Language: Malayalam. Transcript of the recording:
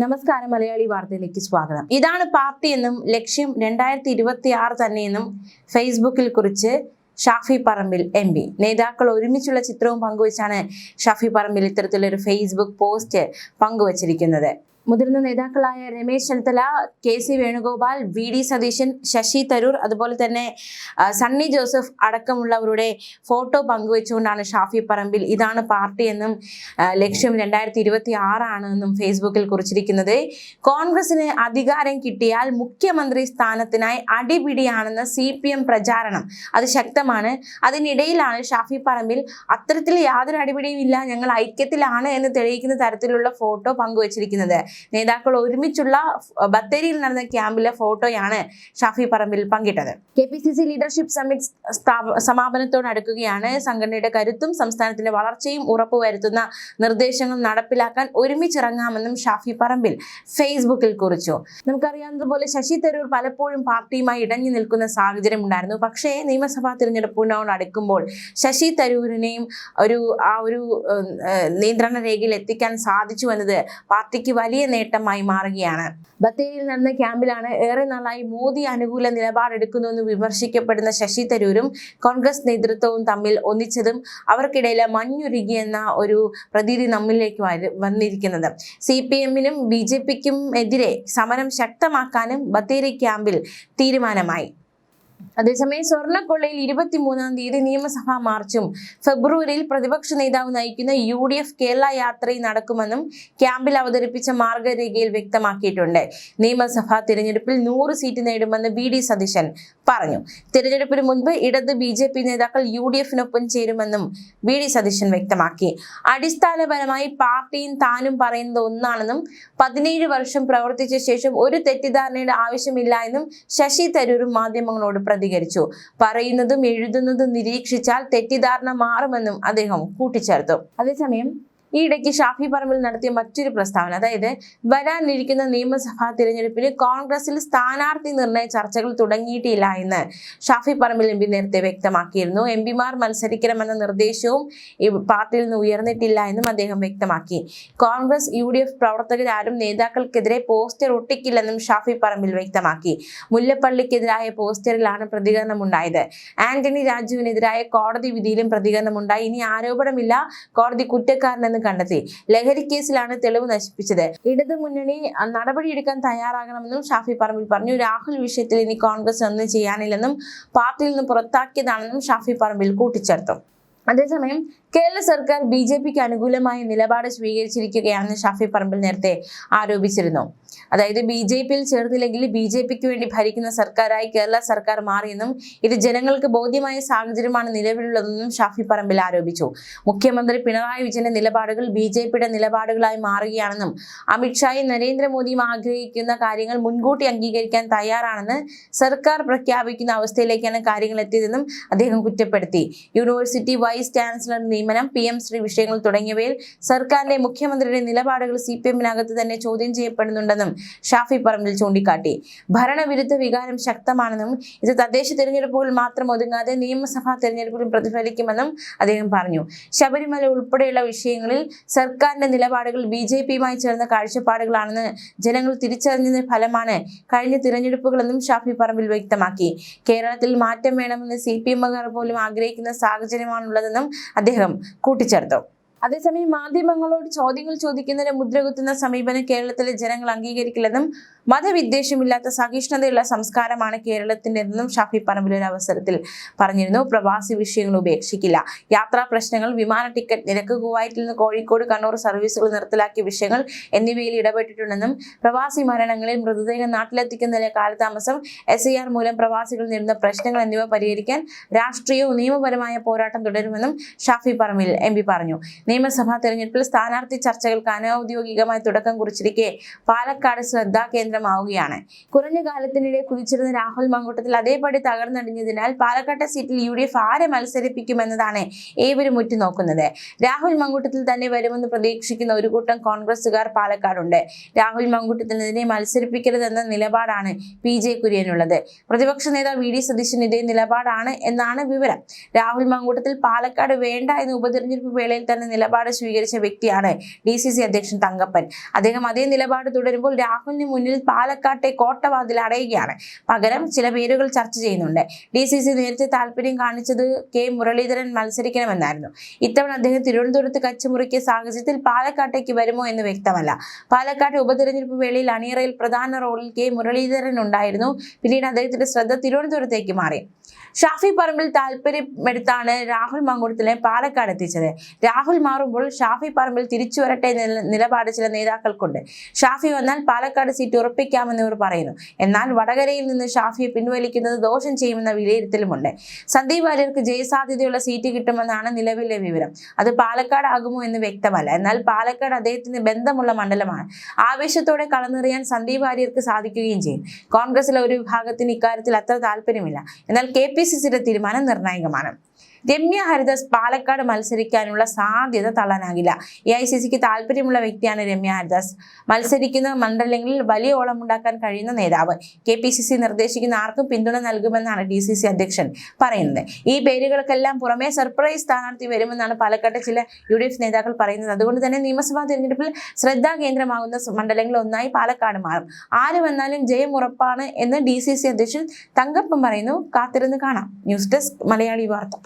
നമസ്കാരം മലയാളി വാർത്തയിലേക്ക് സ്വാഗതം. ഇതാണ് പാർട്ടി എന്നും ലക്ഷ്യം രണ്ടായിരത്തി ഇരുപത്തി ആറ് തന്നെയെന്നും ഫേസ്ബുക്കിൽ കുറിച്ച് ഷാഫി പറമ്പിൽ എം പി. നേതാക്കൾ ഒരുമിച്ചുള്ള ചിത്രവും പങ്കുവച്ചാണ് ഷാഫി പറമ്പിൽ ഇത്തരത്തിലൊരു ഫേസ്ബുക്ക് പോസ്റ്റ് പങ്കുവച്ചിരിക്കുന്നത്. മുതിർന്ന നേതാക്കളായ Ramesh Chennithala K C Venugopal V D Satheesan Shashi Tharoor അതുപോലെ തന്നെ സണ്ണി ജോസഫ് അടക്കമുള്ളവരുടെ ഫോട്ടോ പങ്കുവെച്ചുകൊണ്ടാണ് ഷാഫി പറമ്പിൽ ഇതാണ് പാർട്ടി എന്നും ലക്ഷ്യം രണ്ടായിരത്തി ഇരുപത്തി ആറാണ് എന്നും ഫേസ്ബുക്കിൽ കുറിച്ചിരിക്കുന്നത്. കോൺഗ്രസിന് അധികാരം കിട്ടിയാൽ മുഖ്യമന്ത്രി സ്ഥാനത്തിനായി അടിപിടിയാണെന്ന സി പി എം പ്രചാരണം അത് ശക്തമാണ്. അതിനിടയിലാണ് ഷാഫി പറമ്പിൽ അത്തരത്തിൽ യാതൊരു അടിപിടിയും ഇല്ല ഞങ്ങൾ ഐക്യത്തിലാണ് എന്ന് തെളിയിക്കുന്ന തരത്തിലുള്ള ഫോട്ടോ പങ്കുവച്ചിരിക്കുന്നത്. നേതാക്കൾ ഒരുമിച്ചുള്ള ബത്തേരിയിൽ നടന്ന ക്യാമ്പിലെ ഫോട്ടോയാണ് Shafi Parambil പങ്കിട്ടത്. K P C C leadership summit സമാപനത്തോടടുക്കുകയാണ് സംഘടനയുടെ കരുത്തും സംസ്ഥാനത്തിന്റെ വളർച്ചയും ഉറപ്പുവരുത്തുന്ന നിർദ്ദേശങ്ങൾ നടപ്പിലാക്കാൻ ഒരുമിച്ചിറങ്ങാമെന്നും ഷാഫി പറമ്പിൽ ഫേസ്ബുക്കിൽ കുറിച്ചു. നമുക്കറിയാവുന്നതുപോലെ ശശി തരൂർ പലപ്പോഴും പാർട്ടിയുമായി ഇടഞ്ഞു നിൽക്കുന്ന സാഹചര്യം ഉണ്ടായിരുന്നു. പക്ഷേ നിയമസഭാ തിരഞ്ഞെടുപ്പിനോട് അടുക്കുമ്പോൾ ശശി തരൂരിനെയും ഒരു ആ ഒരു നിയന്ത്രണ രേഖയിൽ എത്തിക്കാൻ സാധിച്ചു എന്നത് പാർട്ടിക്ക് വലിയ നേട്ടമായി മാറുകയാണ്. ബത്തേരിയിൽ നടന്ന ക്യാമ്പിലാണ് ഏറെ നാളായി മോദി അനുകൂല നിലപാടെടുക്കുന്നുവെന്ന് വിമർശിക്കപ്പെടുന്ന ശശി തരൂരും കോൺഗ്രസ് നേതൃത്വവും തമ്മിൽ ഒന്നിച്ചതും അവർക്കിടയിലെ മഞ്ഞുരുകിയെന്ന ഒരു പ്രതീതി നമ്മിലേക്ക് വന്നിരിക്കുന്നത്. സി പി എമ്മിനും ബി ജെ പിക്കും എതിരെ സമരം ശക്തമാക്കാനും ബത്തേരി ക്യാമ്പിൽ തീരുമാനമായി. അതേസമയം സ്വർണക്കൊള്ളയിൽ ഇരുപത്തിമൂന്നാം തീയതി നിയമസഭാ മാർച്ചും ഫെബ്രുവരിയിൽ പ്രതിപക്ഷ നേതാവ് നയിക്കുന്ന യു ഡി എഫ് കേരള യാത്രയും നടക്കുമെന്നും ക്യാമ്പിൽ അവതരിപ്പിച്ച മാർഗരേഖയിൽ വ്യക്തമാക്കിയിട്ടുണ്ട്. നിയമസഭാ തിരഞ്ഞെടുപ്പിൽ നൂറ് സീറ്റ് നേടുമെന്ന് വി ഡി സതീശൻ പറഞ്ഞു. തിരഞ്ഞെടുപ്പിന് മുൻപ് ഇടത് ബി ജെ പി നേതാക്കൾ യു ഡി എഫിനൊപ്പം ചേരുമെന്നും വി ഡി സതീശൻ വ്യക്തമാക്കി. അടിസ്ഥാനപരമായി പാർട്ടിയും താനും പറയുന്നത് ഒന്നാണെന്നും പതിനേഴ് വർഷം പ്രവർത്തിച്ച ശേഷം ഒരു തെറ്റിദ്ധാരണയുടെ ആവശ്യമില്ല എന്നും ശശി തരൂരും മാധ്യമങ്ങളോട് പ്രതികരിച്ചു. പറയുന്നതും എഴുതുന്നതും നിരീക്ഷിച്ചാൽ തെറ്റിദ്ധാരണ മാറുമെന്നും അദ്ദേഹം കൂട്ടിച്ചേർത്തു. അതേസമയം ഈ ഇടയ്ക്ക് ഷാഫി പറമ്പിൽ നടത്തിയ മറ്റൊരു പ്രസ്താവന. അതായത് വരാനിരിക്കുന്ന നിയമസഭാ തിരഞ്ഞെടുപ്പിന് കോൺഗ്രസിൽ സ്ഥാനാർത്ഥി നിർണയ ചർച്ചകൾ തുടങ്ങിയിട്ടില്ല എന്ന് ഷാഫി പറമ്പിൽ എം പി നേരത്തെ വ്യക്തമാക്കിയിരുന്നു. എം പിമാർ മത്സരിക്കണമെന്ന നിർദ്ദേശവും പാർട്ടിയിൽ നിന്ന് ഉയർന്നിട്ടില്ല എന്നും അദ്ദേഹം വ്യക്തമാക്കി. കോൺഗ്രസ് യു ഡി എഫ് പ്രവർത്തകരാരും നേതാക്കൾക്കെതിരെ പോസ്റ്റർ ഒട്ടിക്കില്ലെന്നും ഷാഫി പറമ്പിൽ വ്യക്തമാക്കി. മുല്ലപ്പള്ളിക്കെതിരായ പോസ്റ്ററിലാണ് പ്രതികരണം പ്രതികരണമുണ്ടായത്. ആന്റണി രാജുവിനെതിരായ കോടതി വിധിയിലും പ്രതികരണമുണ്ടായി. ഇനി ആരോപണമില്ല. കോടതി കുറ്റക്കാരനെന്ന് കണ്ടെത്തി. ലഹരി കേസിലാണ് തെളിവ് നശിപ്പിച്ചത്. ഇടതു മുന്നണി നടപടിയെടുക്കാൻ തയ്യാറാകണമെന്നും ഷാഫി പറമ്പിൽ പറഞ്ഞു. രാഹുൽ വിഷയത്തിൽ ഇനി കോൺഗ്രസ് ഒന്നും ചെയ്യാനില്ലെന്നും പാർട്ടിയിൽ നിന്ന് പുറത്താക്കിയതാണെന്നും ഷാഫി പറമ്പിൽ കൂട്ടിച്ചേർത്തു. അതേസമയം കേരള സർക്കാർ ബി ജെ പിക്ക് അനുകൂലമായ നിലപാട് സ്വീകരിച്ചിരിക്കുകയാണെന്ന് ഷാഫി പറമ്പിൽ നേരത്തെ ആരോപിച്ചിരുന്നു. അതായത് ബി ജെ പിയിൽ ചേർന്നില്ലെങ്കിൽ ബി ജെ പിക്ക് വേണ്ടി ഭരിക്കുന്ന സർക്കാരായി കേരള സർക്കാർ മാറിയെന്നും ഇത് ജനങ്ങൾക്ക് ബോധ്യമായ സാഹചര്യമാണ് നിലവിലുള്ളതെന്നും ഷാഫി പറമ്പിൽ ആരോപിച്ചു. മുഖ്യമന്ത്രി പിണറായി വിജയന്റെ നിലപാടുകൾ ബി ജെ പിയുടെ നിലപാടുകളായി മാറുകയാണെന്നും അമിത്ഷായും നരേന്ദ്രമോദിയും ആഗ്രഹിക്കുന്ന കാര്യങ്ങൾ മുൻകൂട്ടി അംഗീകരിക്കാൻ തയ്യാറാണെന്ന് സർക്കാർ പ്രഖ്യാപിക്കുന്ന അവസ്ഥയിലേക്കാണ് കാര്യങ്ങൾ എത്തിയതെന്നും അദ്ദേഹം കുറ്റപ്പെടുത്തി. യൂണിവേഴ്സിറ്റി വൈസ് ചാൻസലർ നിയമനം പി എം ശ്രീ വിഷയങ്ങൾ തുടങ്ങിയവയിൽ സർക്കാരിന്റെ മുഖ്യമന്ത്രിയുടെ നിലപാടുകൾ സി പി എമ്മിനകത്ത് തന്നെ ചോദ്യം ചെയ്യപ്പെടുന്നുണ്ടെന്നും ഷാഫി പറമ്പിൽ ചൂണ്ടിക്കാട്ടി. ഭരണവിരുദ്ധ വികാരം ശക്തമാണെന്നും ഇത് തദ്ദേശ തിരഞ്ഞെടുപ്പുകൾ മാത്രം ഒതുങ്ങാതെ നിയമസഭാ തിരഞ്ഞെടുപ്പിലും പ്രതിഫലിക്കുമെന്നും അദ്ദേഹം പറഞ്ഞു. ശബരിമല ഉൾപ്പെടെയുള്ള വിഷയങ്ങളിൽ സർക്കാരിന്റെ നിലപാടുകൾ ബി ജെ പിയുമായി ചേർന്ന കാഴ്ചപ്പാടുകളാണെന്ന് ജനങ്ങൾ തിരിച്ചറിഞ്ഞ ഫലമാണ് കഴിഞ്ഞ തിരഞ്ഞെടുപ്പുകളെന്നും ഷാഫി പറമ്പിൽ വ്യക്തമാക്കി. കേരളത്തിൽ മാറ്റം വേണമെന്ന് സി പി എമ്മുകാർ പോലും ആഗ്രഹിക്കുന്ന സാഹചര്യമാണുള്ളതെന്നും അദ്ദേഹം കൂട്ടിച്ചേർത്തു. അതേസമയം മാധ്യമങ്ങളോട് ചോദ്യങ്ങൾ ചോദിക്കുന്നതിന് മുദ്രകുത്തുന്ന സമീപനം കേരളത്തിലെ ജനങ്ങൾ അംഗീകരിക്കില്ലെന്നും മതവിദ്വേഷമില്ലാത്ത സഹിഷ്ണുതയുള്ള സംസ്കാരമാണ് കേരളത്തിന്റെതെന്നും ഷാഫി പറമ്പിൽ ഒരു അവസരത്തിൽ പറഞ്ഞിരുന്നു. പ്രവാസി വിഷയങ്ങൾ ഉപേക്ഷിക്കില്ല. യാത്രാ പ്രശ്നങ്ങൾ വിമാന ടിക്കറ്റ് നിരക്ക് കുവൈറ്റിൽ നിന്ന് കോഴിക്കോട് കണ്ണൂർ സർവീസുകൾ നിർത്തലാക്കിയ വിഷയങ്ങൾ എന്നിവയിൽ ഇടപെട്ടിട്ടുണ്ടെന്നും പ്രവാസി മരണങ്ങളിൽ മൃതദേഹം നാട്ടിലെത്തിക്കുന്നതിലെ കാലതാമസം എസ് മൂലം പ്രവാസികൾ നേരിടുന്ന പ്രശ്നങ്ങൾ എന്നിവ പരിഹരിക്കാൻ രാഷ്ട്രീയവും നിയമപരമായ പോരാട്ടം തുടരുമെന്നും ഷാഫി പറമ്പിൽ എം പറഞ്ഞു. നിയമസഭാ തെരഞ്ഞെടുപ്പിൽ സ്ഥാനാർത്ഥി ചർച്ചകൾക്ക് അനൌദ്യോഗികമായി തുടക്കം കുറിച്ചിരിക്കെ. പാലക്കാട് ശ്രദ്ധാ കേന്ദ്ര കേന്ദ്രമാവുകയാണ്. കുറഞ്ഞ കാലത്തിനിടെ കുതിച്ചിരുന്ന രാഹുൽ മങ്കൂട്ടത്തിൽ അതേപടി തകർന്നടിഞ്ഞതിനാൽ പാലക്കാട്ടെ സീറ്റിൽ യു ഡി എഫ് ആരെ മത്സരിപ്പിക്കുമെന്നതാണ് ഏവരും ഉറ്റുനോക്കുന്നത്. രാഹുൽ മങ്കൂട്ടത്തിൽ തന്നെ വരുമെന്ന് പ്രതീക്ഷിക്കുന്ന ഒരു കൂട്ടം കോൺഗ്രസുകാർ പാലക്കാടുണ്ട്. രാഹുൽ മങ്കൂട്ടത്തിനെതിരെ മത്സരിപ്പിക്കരുതെന്ന നിലപാടാണ് പി ജെ കുര്യനുള്ളത്. പ്രതിപക്ഷ നേതാവ് വി ഡി സതീശൻ ഇതേ നിലപാടാണ് എന്നാണ് വിവരം. രാഹുൽ മങ്കൂട്ടത്തിൽ പാലക്കാട് വേണ്ട എന്ന ഉപതെരഞ്ഞെടുപ്പ് വേളയിൽ തന്നെ നിലപാട് സ്വീകരിച്ച വ്യക്തിയാണ് ഡി സി സി അധ്യക്ഷൻ തങ്കപ്പൻ. അദ്ദേഹം അതേ നിലപാട് തുടരുമ്പോൾ രാഹുലിന് മുന്നിൽ പാലക്കാട്ടെ കോട്ടവാതിൽ അടയുകയാണ്. പകരം ചില പേരുകൾ ചർച്ച ചെയ്യുന്നുണ്ട്. ഡി സി സി നേരത്തെ താല്പര്യം കാണിച്ചത് കെ മുരളീധരൻ മത്സരിക്കണമെന്നായിരുന്നു. ഇത്തവണ അദ്ദേഹം തിരുവനന്തപുരത്ത് കച്ചമുറിക്കിയ സാഹചര്യത്തിൽ പാലക്കാട്ടേക്ക് വരുമോ എന്ന് വ്യക്തമല്ല. പാലക്കാട്ടെ ഉപതെരഞ്ഞെടുപ്പ് വേളയിൽ അണിയറയിൽ പ്രധാന റോളിൽ കെ മുരളീധരൻ ഉണ്ടായിരുന്നു. പിന്നീട് അദ്ദേഹത്തിന്റെ ശ്രദ്ധ തിരുവനന്തപുരത്തേക്ക് മാറി. ഷാഫി പറമ്പിൽ താല്പര്യമെടുത്താണ് രാഹുൽ മങ്കുടത്തിനെ പാലക്കാട് എത്തിച്ചത്. രാഹുൽ മാറുമ്പോൾ ഷാഫി പറമ്പിൽ തിരിച്ചു വരട്ടെ നിലപാട് ചില നേതാക്കൾക്കുണ്ട്. ഷാഫി വന്നാൽ പാലക്കാട് സീറ്റ് ഉറപ്പിക്കാമെന്ന് ഇവർ പറയുന്നു. എന്നാൽ വടകരയിൽ നിന്ന് ഷാഫിയെ പിൻവലിക്കുന്നത് ദോഷം ചെയ്യുമെന്ന വിലയിരുത്തലുമുണ്ട്. സന്ദീപ് വാര്യർക്ക് ജയസാധ്യതയുള്ള സീറ്റ് കിട്ടുമെന്നാണ് നിലവിലെ വിവരം. അത് പാലക്കാട് ആകുമോ എന്ന് വ്യക്തമല്ല. എന്നാൽ പാലക്കാട് അദ്ദേഹത്തിന് ബന്ധമുള്ള മണ്ഡലമാണ്. ആവേശത്തോടെ കളന്നെറിയാൻ സന്ദീപ് വാര്യർക്ക് സാധിക്കുകയും ചെയ്യും. കോൺഗ്രസിലെ ഒരു വിഭാഗത്തിന് ഇക്കാര്യത്തിൽ അത്ര താല്പര്യമില്ല. എന്നാൽ കെ പി സി സിയുടെ തീരുമാനം നിർണായകമാണ്. രമ്യ ഹരിദാസ് പാലക്കാട് മത്സരിക്കാനുള്ള സാധ്യത തള്ളാനാകില്ല. എ ഐ സി സിക്ക് താല്പര്യമുള്ള വ്യക്തിയാണ് രമ്യ ഹരിദാസ്. മത്സരിക്കുന്ന മണ്ഡലങ്ങളിൽ വലിയ ഓളമുണ്ടാക്കാൻ കഴിയുന്ന നേതാവ്. കെ പി സി സി നിർദ്ദേശിക്കുന്ന ആർക്കും പിന്തുണ നൽകുമെന്നാണ് ഡി സി സി അധ്യക്ഷൻ പറയുന്നത്. ഈ പേരുകൾക്കെല്ലാം പുറമെ സർപ്രൈസ് സ്ഥാനാർത്ഥി വരുമെന്നാണ് പാലക്കാട്ടെ ചില യു ഡി എഫ് നേതാക്കൾ പറയുന്നത്. അതുകൊണ്ട് തന്നെ നിയമസഭാ തിരഞ്ഞെടുപ്പിൽ തെരഞ്ഞെടുപ്പിൽ ശ്രദ്ധാകേന്ദ്രമാകുന്ന മണ്ഡലങ്ങൾ ഒന്നായി പാലക്കാട് മാറും. ആര് വന്നാലും ജയം ഉറപ്പാണ് എന്ന് ഡി സി സി അധ്യക്ഷൻ തങ്കപ്പൻ പറയുന്നു. കാത്തിരുന്ന് കാണാം. ന്യൂസ് ഡെസ്ക് മലയാളി വാർത്ത.